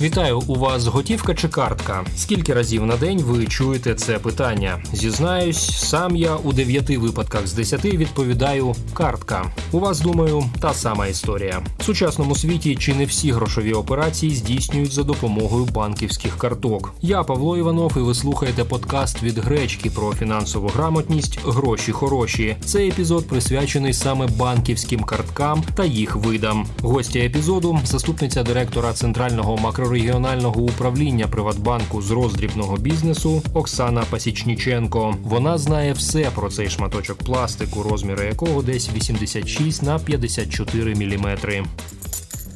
Вітаю у вас готівка чи картка? Скільки разів на день ви чуєте це питання? Зізнаюсь, сам я у дев'яти випадках з десяти відповідаю картка. У вас думаю, та сама історія. В сучасному світі чи не всі грошові операції здійснюють за допомогою банківських карток. Я Павло Іванов, і ви слухаєте подкаст від гречки про фінансову грамотність Гроші хороші. Цей епізод присвячений саме банківським карткам та їх видам. Гостя епізоду заступниця директора центрального макрорегіонального управління Приватбанку з роздрібного бізнесу Оксана Пасічніченко. Вона знає все про цей шматочок пластику, розміри якого десь 86 на 54 міліметри.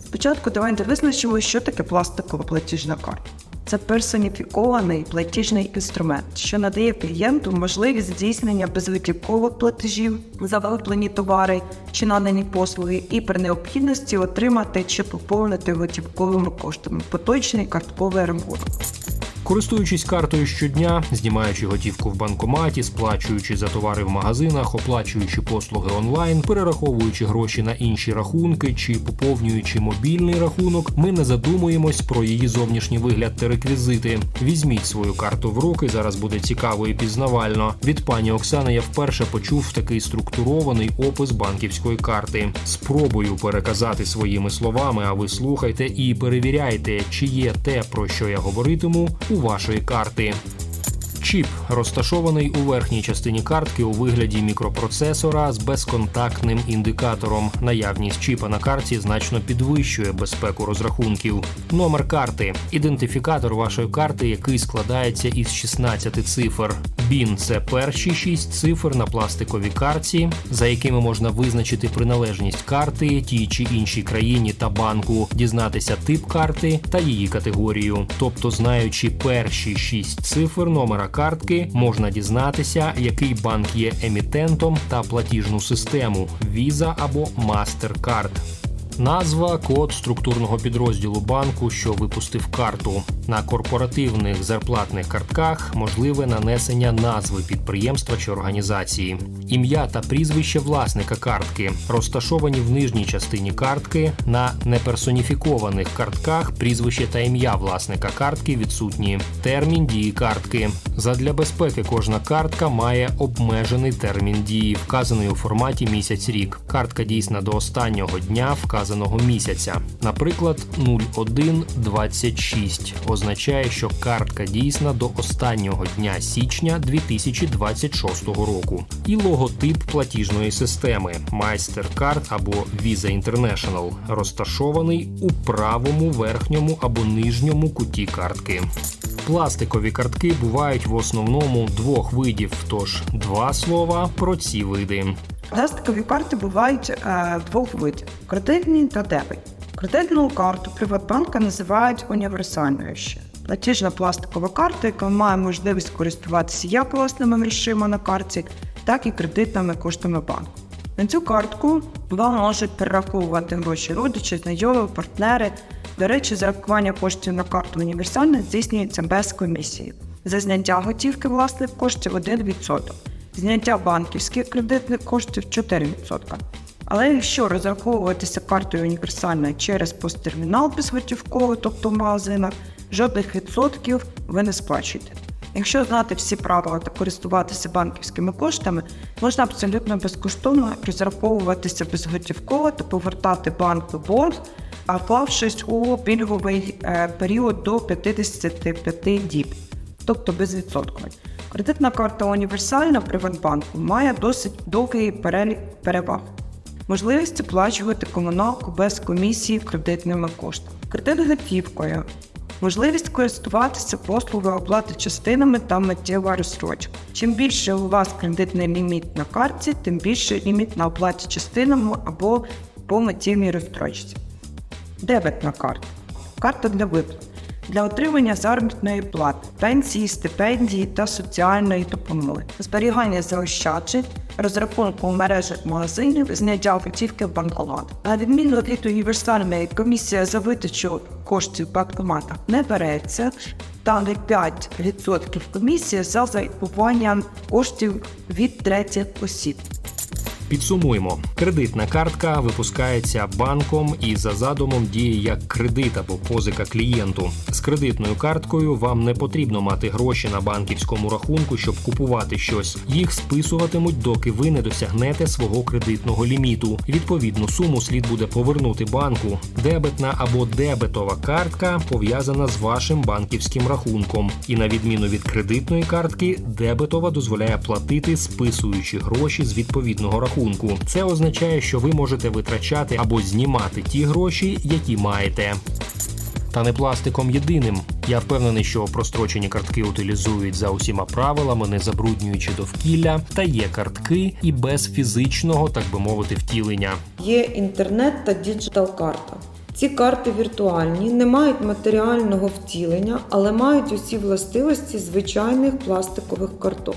Спочатку давайте визначимо, що таке пластикова платіжна карта. Це персоніфікований платіжний інструмент, що надає клієнту можливість здійснення безвитівкових платежів за виплені товари чи надані послуги, і при необхідності отримати чи поповнити готівковими коштами поточний картковий рахунок. Користуючись картою щодня, знімаючи готівку в банкоматі, сплачуючи за товари в магазинах, оплачуючи послуги онлайн, перераховуючи гроші на інші рахунки чи поповнюючи мобільний рахунок, ми не задумуємось про її зовнішній вигляд та реквізити. Візьміть свою карту в руки. Зараз буде цікаво і пізнавально. Від пані Оксани я вперше почув такий структурований опис банківської карти. Спробую переказати своїми словами, а ви слухайте і перевіряйте, чи є те, про що я говоритиму, у вашої карти. Чіп розташований у верхній частині картки у вигляді мікропроцесора з безконтактним індикатором. Наявність чіпа на карті значно підвищує безпеку розрахунків. Номер карти ідентифікатор вашої карти, який складається із 16 цифр. БІН це перші 6 цифр на пластиковій карті, за якими можна визначити приналежність карти тій чи іншій країні та банку, дізнатися тип карти та її категорію. Тобто, знаючи перші 6 цифр номера картки, можна дізнатися, який банк є емітентом та платіжну систему Visa або MasterCard. Назва код структурного підрозділу банку, що випустив карту. На корпоративних зарплатних картках можливе нанесення назви підприємства чи організації. Ім'я та прізвище власника картки розташовані в нижній частині картки. На неперсоніфікованих картках прізвище та ім'я власника картки відсутні. Термін дії картки. Задля безпеки кожна картка має обмежений термін дії, вказаний у форматі місяць-рік. Картка дійсна до останнього дня вказаного місяця. Наприклад, 0126 означає, що картка дійсна до останнього дня січня 2026 року. І логотип платіжної системи MasterCard або Visa International розташований у правому верхньому або нижньому куті картки. Пластикові картки бувають в основному двох видів, тож два слова про ці види. Пластикові карти бувають е, двох видів: кредитні та дебетні. Кредитну карту Приватбанка називають універсальною ще. Платіжна пластикова карта, яка має можливість користуватися як власними грошима на карті, так і кредитними коштами банку. На цю картку вам можуть перераховувати гроші родичі, знайомі, партнери. До речі, зарахування коштів на карту універсальна здійснюється без комісії. За зняття готівки власних коштів 1%, зняття банківських кредитних коштів 4%. Але якщо розраховуватися картою універсальною через посттермінал безготівково, тобто в магазинах, жодних відсотків ви не сплачуєте. Якщо знати всі правила та користуватися банківськими коштами, можна абсолютно безкоштовно розраховуватися безготівково та повертати банку борг, вклавшись у пільговий е, період до 55 діб, тобто безвідсотковий. Кредитна карта універсальна Приватбанку має досить довгий перелік переваг. Можливість оплачувати комуналку без комісії кредитними коштами. Кредит готівкою. Можливість користуватися послугою оплати частинами та миттєва розстрочка. Чим більше у вас кредитний ліміт на карті, тим більше ліміт на оплаті частинами або по миттєвій розстрочці. Дебетна карта. Карта для виплат. Для отримання заробітної плати, пенсії, стипендії та соціальної допомоги, зберігання заощаджень, розрахунку в мережах магазинів, зняття готівки в банкомат. На відміну від універсальної комісія за видачу коштів в банкоматах не береться, та не 5% комісія за зарахування коштів від третіх осіб. Підсумуємо: кредитна картка випускається банком і за задумом діє як кредит або позика клієнту. З кредитною карткою вам не потрібно мати гроші на банківському рахунку, щоб купувати щось. Їх списуватимуть, доки ви не досягнете свого кредитного ліміту. Відповідну суму слід буде повернути банку. Дебетна або дебетова картка пов'язана з вашим банківським рахунком. І на відміну від кредитної картки, дебетова дозволяє платити, списуючи гроші з відповідного рахунку. Це означає, що ви можете витрачати або знімати ті гроші, які маєте. Та не пластиком єдиним. Я впевнений, що прострочені картки утилізують за усіма правилами, не забруднюючи довкілля, та є картки і без фізичного, так би мовити, втілення. Є інтернет та діджитал карта. Ці карти віртуальні, не мають матеріального втілення, але мають усі властивості звичайних пластикових карток.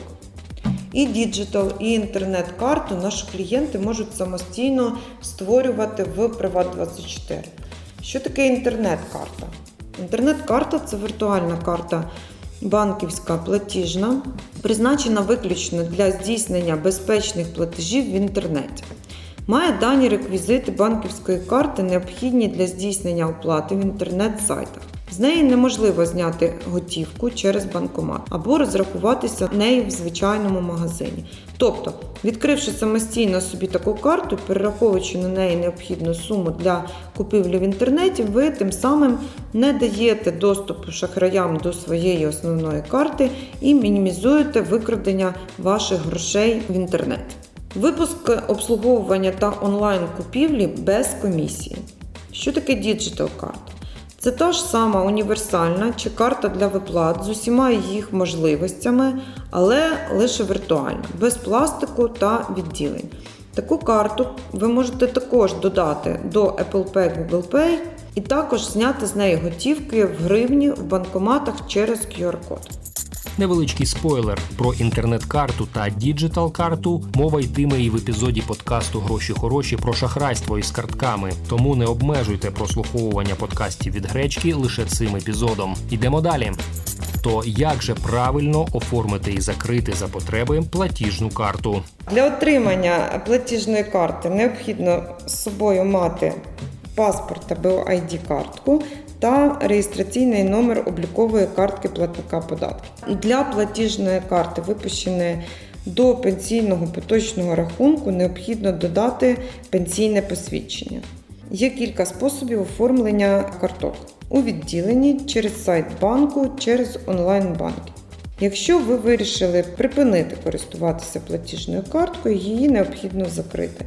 І діджитал, і інтернет-карту наші клієнти можуть самостійно створювати в Privat24. Що таке інтернет-карта? Інтернет-карта це віртуальна карта банківська платіжна, призначена виключно для здійснення безпечних платежів в інтернеті. Має дані реквізити банківської карти, необхідні для здійснення оплати в інтернет-сайтах. З неї неможливо зняти готівку через банкомат або розрахуватися нею в звичайному магазині. Тобто, відкривши самостійно собі таку карту, перераховуючи на неї необхідну суму для купівлі в інтернеті, ви тим самим не даєте доступу шахраям до своєї основної карти і мінімізуєте викрадення ваших грошей в інтернеті. Випуск обслуговування та онлайн купівлі без комісії. Що таке діджитал карта? Це та ж сама універсальна чи карта для виплат з усіма їх можливостями, але лише віртуальна, без пластику та відділень. Таку карту ви можете також додати до Apple Pay Google Pay і також зняти з неї готівки в гривні в банкоматах через QR-код. Невеличкий спойлер про інтернет-карту та діджитал-карту мова йтиме і в епізоді подкасту Гроші хороші про шахрайство із картками. Тому не обмежуйте прослуховування подкастів від гречки лише цим епізодом. Ідемо далі. То як же правильно оформити і закрити за потреби платіжну карту? Для отримання платіжної карти необхідно з собою мати паспорт або ID-картку та реєстраційний номер облікової картки платника податків. Для платіжної карти, випущеної до пенсійного поточного рахунку, необхідно додати пенсійне посвідчення. Є кілька способів оформлення карток у відділенні через сайт банку, через онлайн-банки. Якщо ви вирішили припинити користуватися платіжною карткою, її необхідно закрити.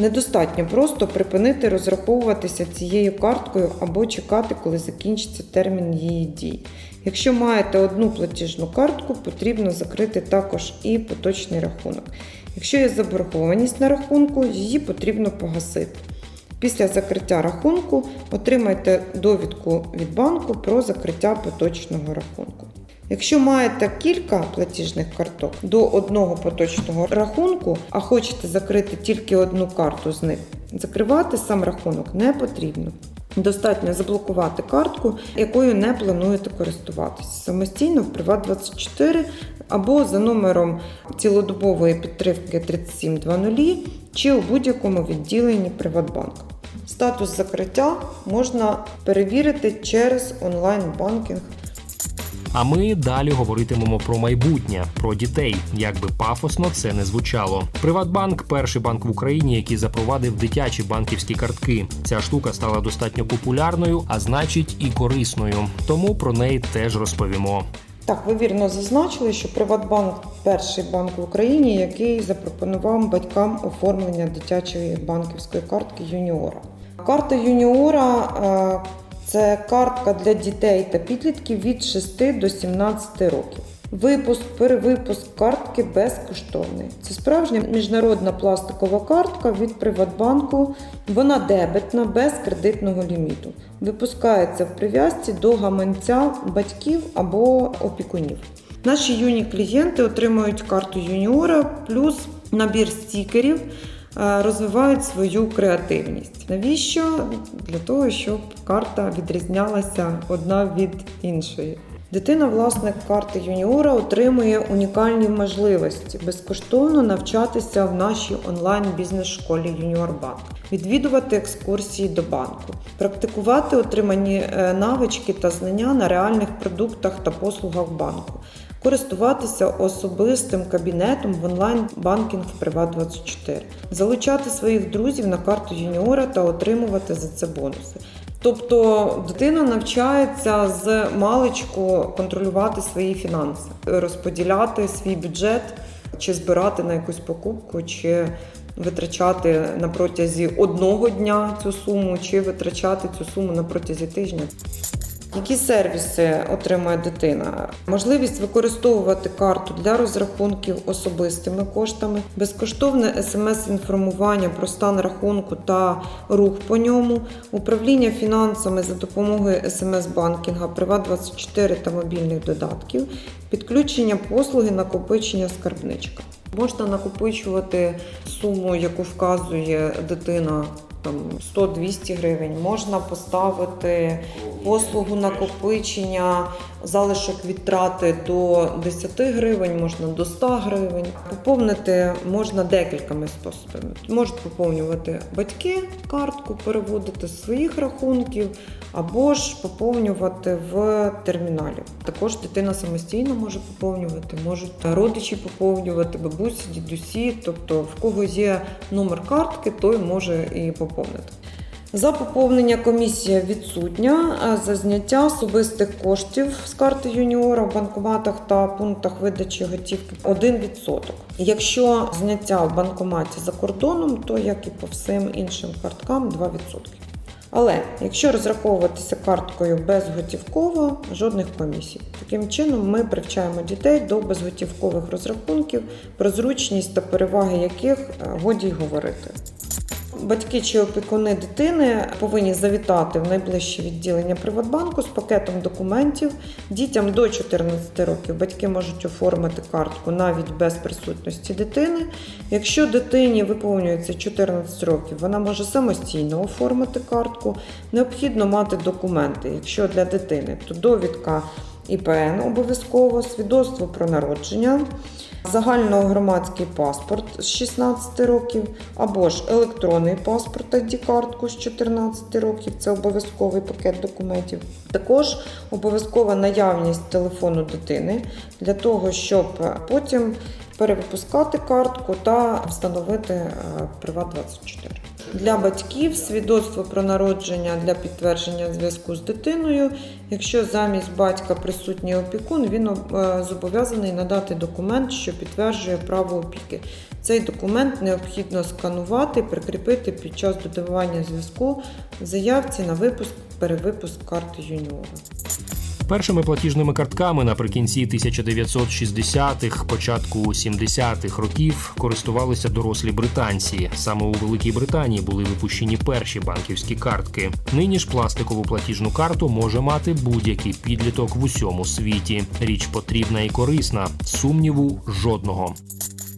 Недостатньо просто припинити розраховуватися цією карткою або чекати, коли закінчиться термін її дії. Якщо маєте одну платіжну картку, потрібно закрити також і поточний рахунок. Якщо є заборгованість на рахунку, її потрібно погасити. Після закриття рахунку отримайте довідку від банку про закриття поточного рахунку. Якщо маєте кілька платіжних карток до одного поточного рахунку, а хочете закрити тільки одну карту з них, закривати сам рахунок не потрібно. Достатньо заблокувати картку, якою не плануєте користуватися самостійно в Privat24 або за номером цілодобової підтримки 3720 чи у будь-якому відділенні Приватбанку. Статус закриття можна перевірити через онлайн-банкінг А ми далі говоритимемо про майбутнє, про дітей. Як би пафосно це не звучало. Приватбанк перший банк в Україні, який запровадив дитячі банківські картки. Ця штука стала достатньо популярною, а значить і корисною. Тому про неї теж розповімо. Так, ви вірно зазначили, що Приватбанк перший банк в Україні, який запропонував батькам оформлення дитячої банківської картки юніора. Карта юніора е, це картка для дітей та підлітків від 6 до 17 років. Випуск, перевипуск картки безкоштовний. Це справжня міжнародна пластикова картка від Приватбанку. Вона дебетна, без кредитного ліміту. Випускається в прив'язці до гаманця батьків або опікунів. Наші юні клієнти отримують карту юніора плюс набір стікерів, розвивають свою креативність. Навіщо? Для того, щоб карта відрізнялася одна від іншої. Дитина, власник карти юніора, отримує унікальні можливості безкоштовно навчатися в нашій онлайн бізнес-школі Юніор Банк, відвідувати екскурсії до банку, практикувати отримані е, навички та знання на реальних продуктах та послугах банку, користуватися особистим кабінетом в онлайн банкінг Приват24, залучати своїх друзів на карту юніора та отримувати за це бонуси. Тобто дитина навчається з маличку контролювати свої фінанси, розподіляти свій бюджет, чи збирати на якусь покупку, чи витрачати на протязі одного дня цю суму, чи витрачати цю суму на протязі тижня. Які сервіси отримує дитина? Можливість використовувати карту для розрахунків особистими коштами, безкоштовне смс-інформування про стан рахунку та рух по ньому, управління фінансами за допомогою смс-банкінга, Приват24 та мобільних додатків, підключення послуги накопичення скарбничка. Можна накопичувати суму, яку вказує дитина. Там 100-200 гривень можна поставити послугу накопичення, залишок відтрати до 10 гривень, можна до 100 гривень. Поповнити можна декількома способами. Можуть поповнювати батьки картку, переводити з своїх рахунків, або ж поповнювати в терміналі. Також дитина самостійно може поповнювати, можуть родичі поповнювати, бабусі, дідусі. Тобто, в кого є номер картки, той може і поповнити. За поповнення комісія відсутня, за зняття особистих коштів з карти юніора в банкоматах та пунктах видачі готівки 1%. Якщо зняття в банкоматі за кордоном, то як і по всім іншим карткам 2%. Але якщо розраховуватися карткою безготівково, жодних комісій. Таким чином, ми привчаємо дітей до безготівкових розрахунків, про зручність та переваги яких е, годі й говорити. Батьки чи опікуни дитини повинні завітати в найближче відділення Приватбанку з пакетом документів. Дітям до 14 років батьки можуть оформити картку навіть без присутності дитини. Якщо дитині виповнюється 14 років, вона може самостійно оформити картку. Необхідно мати документи. Якщо для дитини, то довідка ІПН обов'язково, свідоцтво про народження загальногромадський паспорт з 16 років, або ж електронний паспорт ID-картку з 14 років, це обов'язковий пакет документів. Також обов'язкова наявність телефону дитини для того, щоб потім перевипускати картку та встановити е, Приват24. Для батьків свідоцтво про народження для підтвердження зв'язку з дитиною. Якщо замість батька присутній опікун, він е, зобов'язаний надати документ, що підтверджує право опіки. Цей документ необхідно сканувати, прикріпити під час додавання зв'язку в заявці на випуск перевипуск карти юніора. Першими платіжними картками наприкінці 1960-х, початку 70-х років користувалися дорослі британці. Саме у Великій Британії були випущені перші банківські картки. Нині ж пластикову платіжну карту може мати будь-який підліток в усьому світі. Річ потрібна і корисна. Сумніву жодного.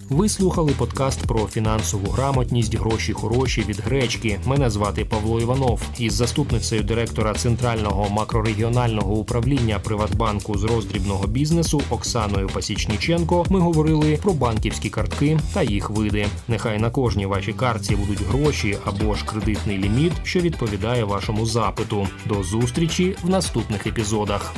Ви слухали подкаст про фінансову грамотність, гроші хороші від гречки. Мене звати Павло Іванов. Із заступницею директора центрального макрорегіонального управління Приватбанку з роздрібного бізнесу Оксаною Пасічніченко ми говорили про банківські картки та їх види. Нехай на кожній вашій картці будуть гроші або ж кредитний ліміт, що відповідає вашому запиту. До зустрічі в наступних епізодах.